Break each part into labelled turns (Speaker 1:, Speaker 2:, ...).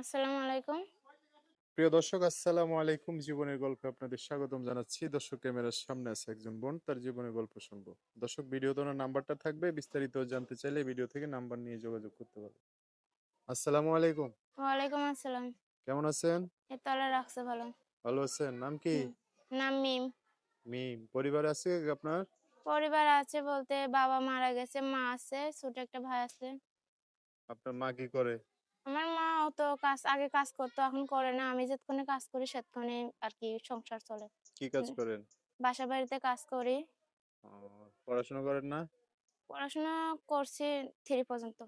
Speaker 1: আসসালামু আলাইকুম।
Speaker 2: প্রিয় দর্শক আসসালামু আলাইকুম। জীবনের গল্পে আপনাদের স্বাগতম জানাচ্ছি। দর্শক ক্যামেরার সামনে আছে একজন বোন তার জীবনের গল্প শুনব। দর্শক ভিডিও দোনার নাম্বারটা থাকবে। বিস্তারিত জানতে চাইলে ভিডিও থেকে নাম্বার নিয়ে যোগাযোগ করতে পারবে আসসালামু আলাইকুম।
Speaker 1: ওয়ালাইকুম আসসালাম।
Speaker 2: কেমন আছেন?
Speaker 1: এতলা রাখছে ভালো।
Speaker 2: ভালো আছেন। নাম কি?
Speaker 1: নাম মিম।
Speaker 2: মিম। পরিবার আছে আপনার?
Speaker 1: পরিবার আছে বলতে বাবা মারা গেছে মা আছে ছোট একটা ভাই আছে।
Speaker 2: আপনার মা কি করে?
Speaker 1: আমার মা অত কাজ আগে কাজ করতো এখন করে না। আমি যতক্ষণে কাজ করি সেতক্ষণে আর কি সংসার চলে।
Speaker 2: কি কাজ করেন?
Speaker 1: বাসা বাড়িতে কাজ করি।
Speaker 2: পড়াশোনা করেন না?
Speaker 1: পড়াশোনা করছি থ্রি পর্যন্ত।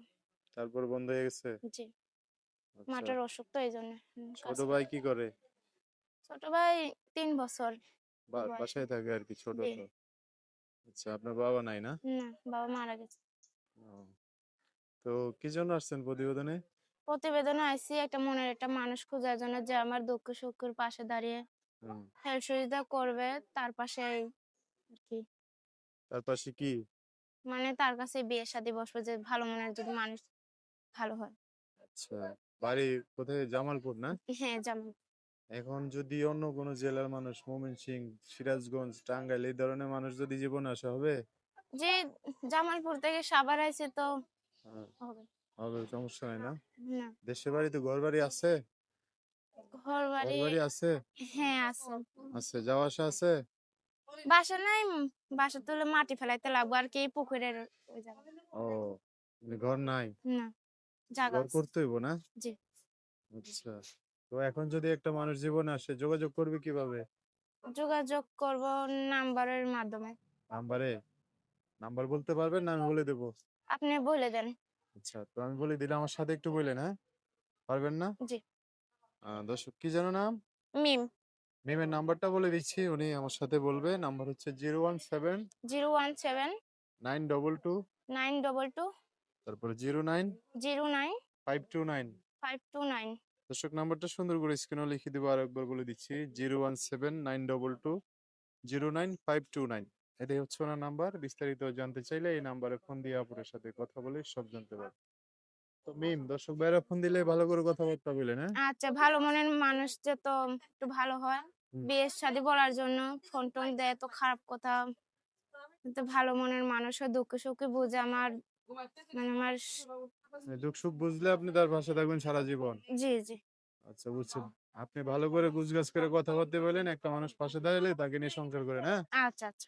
Speaker 2: তারপর বন্ধ হয়ে গেছে?
Speaker 1: জি।
Speaker 2: আচ্ছা।
Speaker 1: মাটার অসুখ তো এই জন্য।
Speaker 2: ছোট ভাই কি করে?
Speaker 1: ছোট ভাই তিন বছর
Speaker 2: বাসায় থাকে আর কি ছোট। তো। আচ্ছা আপনার বাবা নাই না?
Speaker 1: না বাবা মারা গেছে।
Speaker 2: তো কি জন্য আসছেন প্রতিবেদনে?
Speaker 1: প্রতিবেদনে আইসি একটা মনের একটা মানুষ খোঁজার জন্য যে আমার দুঃখ সুখের পাশে দাঁড়িয়ে। হেল্প সুবিধা করবে তার পাশে কি
Speaker 2: তার পাশে কি?
Speaker 1: মানে তার কাছে বিয়ে শাদী বসবে যে ভালো মনের যদি মানুষ ভালো হয়।
Speaker 2: আচ্ছা বাড়ি কোথায়? জামালপুর না?
Speaker 1: হ্যাঁ যেমন
Speaker 2: এখন যদি অন্য কোনো জেলার মানুষ ময়মনসিংহ সিরাজগঞ্জ টাঙ্গাইল এই ধরনের মানুষ যদি জীবন আসা হবে?
Speaker 1: যে জামালপুর থেকে সাভার আইছে তো
Speaker 2: হ্যাঁ,
Speaker 1: হবে।
Speaker 2: হবে সমস্যা নাই না। দেশের বাড়িতে ঘর বাড়ি আছে?
Speaker 1: ঘর বাড়ি
Speaker 2: আছে?
Speaker 1: হ্যাঁ আছে।
Speaker 2: আছে যাওয়া আসা আছে?
Speaker 1: বাসা নাই বাসা তুলে মাটি ফেলাইতে লাগবে আর কি পুকুরের ওই জায়গায়।
Speaker 2: ও মানে ঘর নাই?
Speaker 1: না জায়গা
Speaker 2: ঘর করতে হইব না?
Speaker 1: জি।
Speaker 2: আচ্ছা তো এখন যদি একটা মানুষ জীবনে আসে যোগাযোগ করবে কীভাবে?
Speaker 1: যোগাযোগ করব নাম্বারের মাধ্যমে।
Speaker 2: নাম্বারে? নাম্বার বলতে পারবেন না আমি বলে দেবো?
Speaker 1: আপনি বলে দেন।
Speaker 2: আচ্ছা তো আমি বলে দিলে আমার সাথে একটু বললেন হ্যাঁ? পারবেন না?
Speaker 1: জি।
Speaker 2: আহ, দর্শক কি যেন নাম?
Speaker 1: মিম।
Speaker 2: মিমের নাম্বারটা বলে দিচ্ছি উনি আমার সাথে বলবে। নাম্বার হচ্ছে zero one seven
Speaker 1: zero one seven
Speaker 2: nine double two
Speaker 1: nine double two
Speaker 2: তারপরে zero nine
Speaker 1: zero nine
Speaker 2: five two nine
Speaker 1: five two nine
Speaker 2: দর্শক নাম্বারটা সুন্দর করে স্ক্রিনে লিখে দেবো আর একবার বলে দিচ্ছি। Zero one seven nine double two zero nine five two nine এটাই হচ্ছে ওনার নাম্বার। বিস্তারিত জানতে চাইলে এই নাম্বারে ফোন দিয়ে আপুরের সাথে কথা বলে সব জানতে পারবে। তো মিম দর্শক ভাইরা ফোন দিলে ভালো করে কথাবার্তা বলেন হ্যাঁ?
Speaker 1: আচ্ছা ভালো মনের মানুষ যে তো একটু ভালো হয়। বিয়ের শাদী বলার জন্য ফোন টোন দেয় তো খারাপ কথা। তো ভালো মনের মানুষ দুঃখ সুখে বুঝে আমার মানে আমার
Speaker 2: মানে দুঃখ সুখ বুঝলে আপনি তার পাশে থাকবেন সারা জীবন।
Speaker 1: জি জি।
Speaker 2: আচ্ছা বুঝছেন আপনি ভালো করে গুছগাছ করে কথা বলতে বলেন একটা মানুষ পাশে দাঁড়ালে তাকে নিয়ে সংসার করেন হ্যাঁ?
Speaker 1: আচ্ছা আচ্ছা।